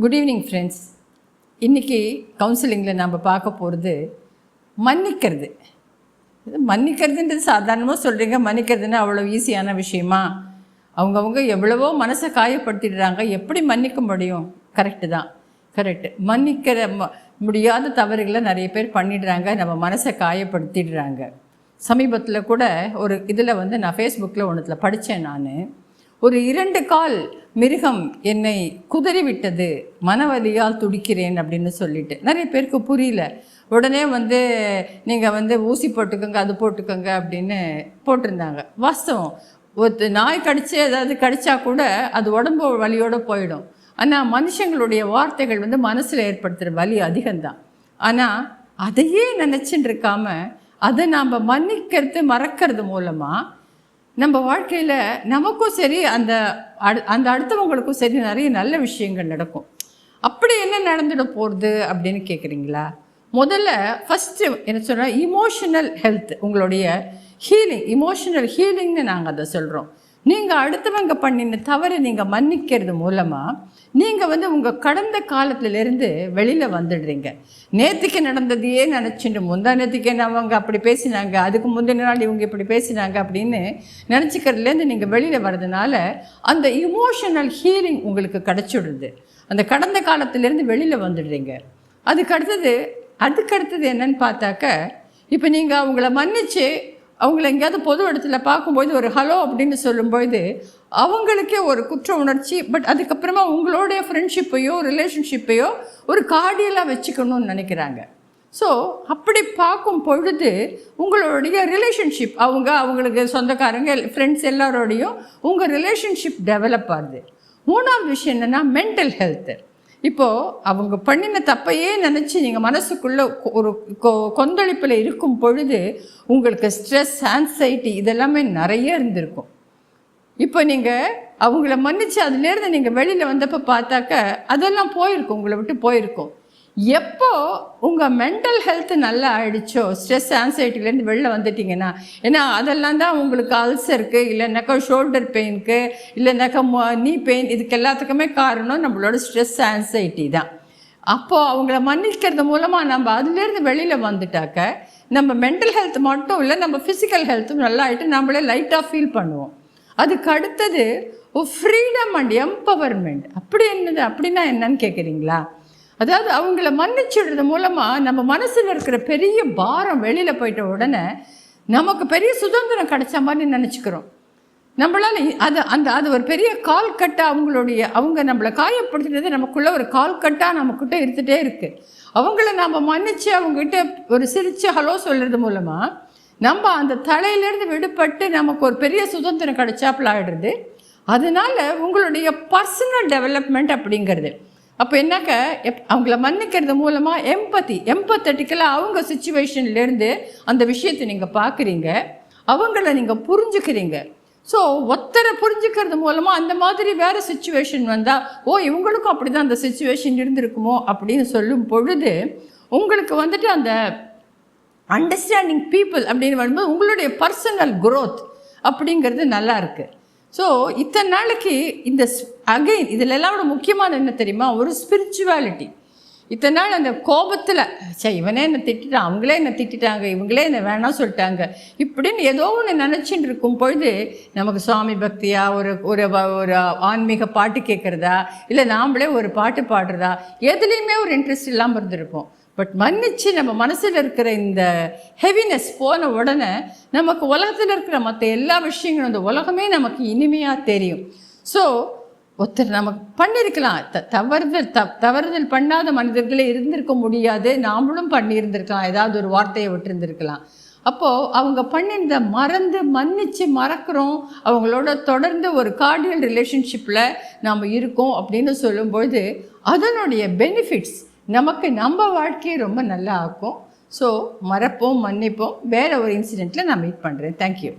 Good evening friends இன்றைக்கி கவுன்சிலிங்கில் நம்ம பார்க்க போகிறது மன்னிக்கிறது. இது மன்னிக்கிறதுன்றது சாதாரணமாக சொல்கிறீங்க மன்னிக்கிறதுன்னா அவ்வளோ ஈஸியான விஷயமா? அவங்கவுங்க எவ்வளவோ மனசை காயப்படுத்திடுறாங்க. எப்படி மன்னிக்க முடியும்? கரெக்டு தான். கரெக்டு மன்னிக்கிற ம- முடியாத தவறுகளை நிறைய பேர் பண்ணிடுறாங்க. நம்ம மனசை காயப்படுத்திடுறாங்க. சமீபத்தில் கூட ஒரு இதில் வந்து நான் ஃபேஸ்புக்கில் ஒன்றுத்தில் படித்தேன் நான். ஒரு இரண்டு கால் மிருகம் என்னை குதறிவிட்டது. மனவலியால் துடிக்கிறேன் அப்படின்னு சொல்லிட்டு. நிறைய பேருக்கு புரியல. உடனே வந்து நீங்கள் வந்து ஊசி போட்டுக்கோங்க அது போட்டுக்கோங்க அப்படின்னு போட்டிருந்தாங்க. வாஸ்தவம். ஒரு நாய் கடிச்சு ஏதாவது கடிச்சா கூட அது உடம்பு வலியோடு போயிடும். ஆனால் மனுஷங்களுடைய வார்த்தைகள் வந்து மனசில் ஏற்படுத்துகிற வலி அதிகம்தான். ஆனால் அதையே நினச்சின்னு இருக்காமல் அதை நாம் மன்னிக்கிறது மறக்கிறது மூலமாக நம்ம வாழ்க்கையில் நமக்கும் சரி அந்த அடு அந்த அடுத்தவங்களுக்கும் சரி நிறைய நல்ல விஷயங்கள் நடக்கும். அப்படி என்ன நடந்துட போகிறது அப்படின்னு கேட்குறீங்களா முதல்ல ஃபஸ்ட்டு என்ன சொல்கிறேன் இமோஷனல் ஹெல்த் உங்களுடைய ஹீலிங் இமோஷனல் ஹீலிங்னு நாங்கள் அதை சொல்கிறோம் நீங்கள் அடுத்தவங்க பண்ணின தவறை நீங்கள் மன்னிக்கிறது மூலமாக நீங்கள் வந்து உங்கள் கடந்த காலத்திலேருந்து வெளியில் வந்துடுறீங்க. நேற்றுக்கு நடந்ததையே நினச்சிட்டு முந்தா நேற்றுக்கே நான் அவங்க அப்படி பேசினாங்க அதுக்கு முந்தின நாள் இவங்க இப்படி பேசினாங்க அப்படின்னு நினச்சிக்கிறதுலேருந்து நீங்கள் வெளியில் வர்றதுனால அந்த இமோஷனல் ஹீலிங் உங்களுக்கு கிடச்சிடுது. அந்த கடந்த காலத்திலேருந்து வெளியில் வந்துடுறீங்க. அதுக்கு அடுத்தது அதுக்கு அடுத்தது என்னன்னு பார்த்தாக்க இப்போ நீங்கள் அவங்கள மன்னிச்சு அவங்கள எங்கேயாவது பொது இடத்துல பார்க்கும்போது ஒரு ஹலோ அப்படின்னு சொல்லும்போது அவங்களுக்கே ஒரு குற்ற உணர்ச்சி பட் அதுக்கப்புறமா உங்களுடைய ஃப்ரெண்ட்ஷிப்பையோ ரிலேஷன்ஷிப்பையோ ஒரு கார்டியலாக வச்சுக்கணும்னு நினைக்கிறாங்க. ஸோ அப்படி பார்க்கும் பொழுது உங்களுடைய ரிலேஷன்ஷிப் அவங்க அவங்களுக்கு சொந்தக்காரங்க ஃப்ரெண்ட்ஸ் எல்லாரோடையும் உங்கள் ரிலேஷன்ஷிப் டெவலப் ஆகுது. மூணாவது விஷயம் என்னென்னா மென்டல் ஹெல்த்து இப்போது அவங்க பண்ணின தப்பையே நினச்சி நீங்கள் மனசுக்குள்ளே ஒரு கொ- கொந்தளிப்பில் இருக்கும் பொழுது உங்களுக்கு ஸ்ட்ரெஸ் ஆன்சைட்டி இதெல்லாமே நிறைய இருந்திருக்கும். இப்போ நீங்கள் அவங்கள மன்னிச்சு அதுலேருந்து நீங்கள் வெளியில் வந்தப்போ பார்த்தாக்க அதெல்லாம் போயிருக்கும் உங்களை விட்டு போயிருக்கும். எப்போ உங்கள் மென்டல் ஹெல்த் நல்லா ஆயிடுச்சோ ஸ்ட்ரெஸ் ஆன்சைட்டிலேருந்து வெளில வந்துட்டிங்கன்னா ஏன்னா அதெல்லாம் தான் உங்களுக்கு அல்சருக்கு இல்லைனாக்கா ஷோல்டர் பெயினுக்கு இல்லைனாக்கா நீ பெயின் இதுக்கு எல்லாத்துக்குமே காரணம் நம்மளோட ஸ்ட்ரெஸ் ஆன்சைட்டி தான். அப்போது அவங்கள மன்னிக்கிறது மூலமாக நம்ம அதுலேருந்து வெளியில் வந்துட்டாக்க நம்ம மென்டல் ஹெல்த் மட்டும் இல்லை நம்ம ஃபிசிக்கல் ஹெல்த்தும் நல்லா ஆகிட்டு நம்மளே லைட்டாக ஃபீல் பண்ணுவோம். அதுக்கு அடுத்தது ஃப்ரீடம் அண்ட் எம்பவர்மெண்ட் அப்படி என்னது? அப்படின்னா என்னன்னு கேட்குறீங்களா அதாவது அவங்கள மன்னிச்சுடுறது மூலமாக நம்ம மனசில் இருக்கிற பெரிய பாரம் வெளியில் போயிட்ட உடனே நமக்கு பெரிய சுதந்திரம் கிடைச்ச மாதிரி நினச்சிக்கிறோம். நம்மளால் அது அந்த அது ஒரு பெரிய கால் கட்டாக அவங்களுடைய அவங்க நம்மளை காயப்படுத்தினது நமக்குள்ளே ஒரு கால் கட்டாக நம்மக்கிட்ட இருந்துகிட்டே இருக்குது அவங்கள நம்ம மன்னிச்சு அவங்ககிட்ட ஒரு சிரித்து ஹலோ சொல்கிறது மூலமாக நம்ம அந்த தலையிலேருந்து விடுபட்டு நமக்கு ஒரு பெரிய சுதந்திரம் கிடைச்சாப்புல ஆகிடுறது அதனால உங்களுடைய பர்சனல் டெவலப்மெண்ட் அப்படிங்கிறது. அப்போ என்னக்க? எப் அவங்கள மன்னிக்கிறது மூலமாக எம்பத்தி எம்பத்தட்டிக்கலாக அவங்க சுச்சுவேஷன்லேருந்து அந்த விஷயத்தை நீங்கள் பார்க்குறீங்க அவங்கள நீங்கள் புரிஞ்சுக்கிறீங்க. ஸோ ஒத்தரை புரிஞ்சுக்கிறது மூலமாக அந்த மாதிரி வேறு சுச்சுவேஷன் வந்தால் ஓ இவங்களுக்கும் அப்படி தான் அந்த சுச்சுவேஷன் இருந்திருக்குமோ? அப்படின்னு சொல்லும் பொழுது உங்களுக்கு வந்துட்டு அந்த அண்டர்ஸ்டாண்டிங் பீப்புள் அப்படின்னு வரும்போது உங்களுடைய பர்சனல் க்ரோத் அப்படிங்கிறது நல்லாயிருக்கு ஸோ இத்தனை நாளைக்கு இந்த அகைன் இதில் எல்லாம் விட முக்கியமான என்ன தெரியுமா? ஒரு ஸ்பிரிச்சுவாலிட்டி இத்தனை நாள் அந்த கோபத்தில் சே இவனே என்னை திட்டிட்டான் அவங்களே என்னை திட்டிட்டாங்க இவங்களே என்னை வேணாம் சொல்லிட்டாங்க. இப்படின்னு ஏதோ ஒன்று நினச்சிட்டு இருக்கும் பொழுது நமக்கு சுவாமி பக்தியா ஒரு ஒரு ஒரு ஆன்மீக பாட்டு கேட்குறதா இல்லை நாம்ளே ஒரு பாட்டு பாடுறதா? எதுலேயுமே ஒரு இன்ட்ரெஸ்ட் இல்லாமல் இருந்திருக்கும். பட் மன்னிச்சு நம்ம மனசில் இருக்கிற இந்த ஹெவினஸ் போன உடனே நமக்கு உலகத்தில் இருக்கிற மற்ற எல்லா விஷயங்களும் இந்த உலகமே நமக்கு இனிமையாக தெரியும். ஸோ ஒருத்தர் நமக்கு பண்ணியிருக்கலாம் த தவறுதல் த தவறுதல் பண்ணாத மனிதர்களே இருந்திருக்க முடியாது. நாமளும் பண்ணியிருந்திருக்கலாம். ஏதாவது ஒரு வார்த்தையை விட்டுருந்துருக்கலாம். அப்போது அவங்க பண்ணியிருந்த மறந்து மன்னிச்சு மறக்கிறோம். அவங்களோட தொடர்ந்து ஒரு கார்டியல் ரிலேஷன்ஷிப்பில் நாம் இருக்கோம் அப்படின்னு சொல்லும்பொழுது அதனுடைய பெனிஃபிட்ஸ் நமக்கு நம்ம வாழ்க்கையை ரொம்ப நல்லா ஆக்கும். ஸோ மறப்போம் மன்னிப்போம். வேறு ஒரு இன்சிடெண்ட்டில் நான் மீட் பண்ணுறேன் தேங்க்யூ